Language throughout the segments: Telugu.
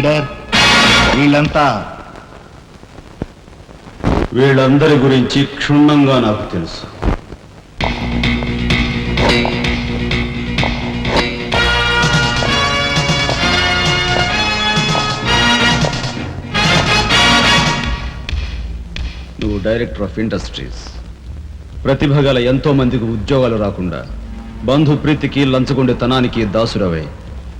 లీడర్. వీళ్ళంతా. వీళ్ళందరి గురించి క్షుణ్ణంగా నాకు తెలుసు. నువ్వు డైరెక్టర్ ఆఫ్ ఇండస్ట్రీస్. ప్రతిభ గల ఎంతో మందికి ఉద్యోగాలు రాకుండా బంధు ప్రీతికి లంచగొండెతనానికి దాసురవై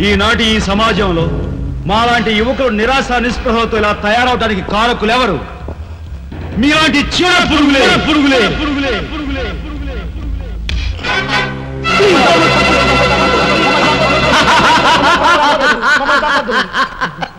ఈనాటి ఈ సమాజంలో మాలాంటి యువకులు నిరాశ నిస్పృహలతో ఇలా తయారవడానికి కారకులెవరు మీలాంటి చీడ పురుగులే. పురుగులే పురుగులే. పురుగులే.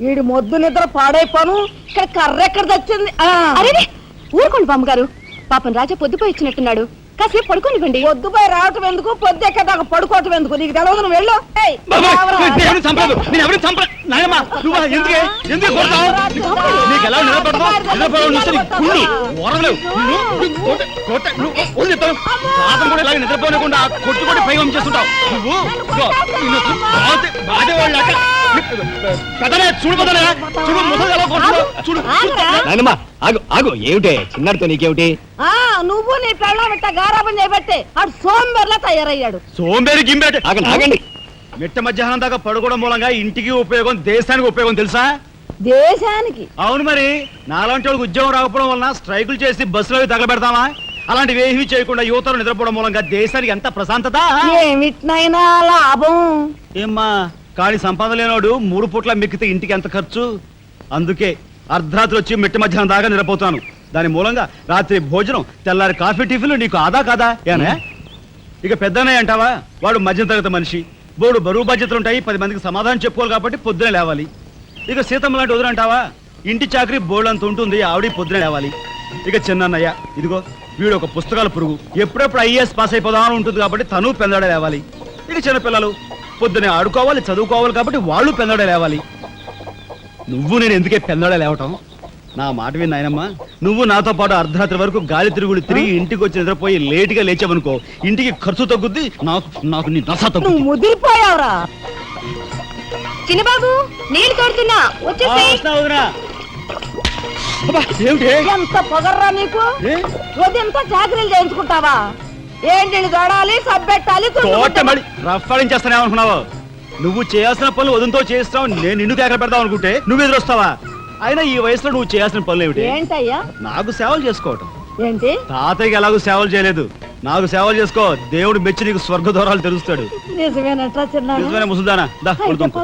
వీడి మొద్దు నిద్ర పాడైపోను. ఇక్కడ కర్ర ఎక్కడ తెచ్చింది? ఆ, ఊరుకోండి బామ్మగారు. పాపం రాజా పొద్దుపోయి ఇచ్చినట్టున్నాడు కాసేపు పడుకోనివ్వండి. పొద్దుపై రావటం ఎందుకు? పొద్దు ఎక్కదాకా పడుకోవటం ఎందుకు? నీకు తెలియదు నువ్వు వెళ్ళు ఏయ్. నీకు ఎలా నిలబడదు నిలబడవు చూస్తే నీకు కుళ్ళు ఓరలేవు నిన్ను కోట కోట నువ్వు ఓడి చెప్తాను పాతం కూడా ఇలాగ నిద్రపోనకుండా కొట్టు కొట్టి పై చేస్తుంటావు నువ్వు ఇదిగో, నిన్ను అసలు బాధ- కదలే చూడు కదలే. చూడు ముసలి ఎలా కొడుతున్నావు చూడు. ఆగురా. నాయనమ్మా ఆగు ఆగు. ఏమిటే? చిన్నాడితో నీకేమిటి? ఆ, నువ్వు నీ పెళ్ళం ఇట్ట గారాబం చేయబట్టే ఆడు సోంబేర్లా తయారయ్యాడు. సోంబేరి గింబేట. ఆగండి ఆగండి. మిట్ట మధ్యాహ్నం దాకా పడుకోవడం మూలంగా ఇంటికి ఉపయోగం దేశానికి ఉపయోగం తెలుసా? దేశానికి? అవును మరి. నాలాంటి వాళ్ళకి ఉద్యోగం రాకపోవడం వలన స్ట్రైకులు చేసి బస్సులో అవి తగలబెడతామా అలాంటివి ఏమీ చేయకుండా యువతలు నిద్రపోవడం మూలంగా దేశానికి ఎంత ప్రశాంతత? ఏమిటినైనా లాభం. ఏమ్మా కాని సంపాదన లేనోడు మూడు పూట్ల మిక్కితే ఇంటికి ఎంత ఖర్చు? అందుకే అర్ధరాత్రి వచ్చి మెట్టి మధ్యాహ్నం దాకా నిరపోతాను దాని మూలంగా రాత్రి భోజనం తెల్లారి కాఫీ టిఫిన్లు నీకు ఆదా కాదా? ఏనా ఇక పెద్దనే అంటావా? వాడు మధ్య తరగతి మనిషి. బోడు బరువు బాధ్యతలు ఉంటాయి పది మందికి సమాధానం చెప్పుకోవాలి కాబట్టి పొద్దునే లేవాలి. ఇక సీతమ్మ లాంటి వదినంటావా ఇంటి చాకరీ బోర్డు అంత ఉంటుంది ఆవిడ పొద్దునే లేవాలి. ఇక చిన్నన్నయ్య ఇదిగో వీడు ఒక పుస్తకాల పురుగు. ఎప్పుడెప్పుడు ఐఏఎస్ పాస్ అయిపోదామని ఉంటుంది కాబట్టి తను పెందడ లేవాలి. ఇక చిన్నపిల్లలు పొద్దునే ఆడుకోవాలి చదువుకోవాలి కాబట్టి వాళ్ళు పెందడే లేవాలి. నువ్వు నేను ఎందుకే పెందడే లేవటం? నా మాట విని నాయనమ్మా నువ్వు నాతో పాటు అర్ధరాత్రి వరకు గాలి తిరుగుడు తిరిగి ఇంటికి వచ్చి నిద్రపోయి లేటుగా లేచావనుకో ఇంటికి ఖర్చు తగ్గుద్ది నాకు నాకు నీ నస నువ్వు తగ్గుద్ది ముదిరిపోయావురా చిన్నబాబు నీళ్ళు తోడుతున్నా ఆ, వచ్చేసి వస్తున్నా వదినా. అబ్బా, ఏమిటి? ఎంత పొగర్రా నీకు? ఏ? చాకరీలు చేయించుకుంటావా? సబ్బెట్టాలి అనుకున్నావు. నువ్వు చేయాల్సిన పనులు వదంతో చేస్తావు నేను నిన్ను కేకలు పెడతావు అనుకుంటే నువ్వు ఎదురొస్తావా? అయినా ఈ వయసులో నువ్వు చేయాల్సిన పనులు ఏమిటి? ఏంటయ్యా? నాకు సేవలు చేసుకోవటం. ఏంటి? తాతయ్యకి ఎలాగో సేవలు చేయలేదు. నాకు సేవలు చేసుకో దేవుడు మెచ్చి నీకు స్వర్గ దూరాలు తెలుస్తాడు నిజమేనట్రా చిన్న నిజమైన ముసుదానా? దా కొడుతుంకో.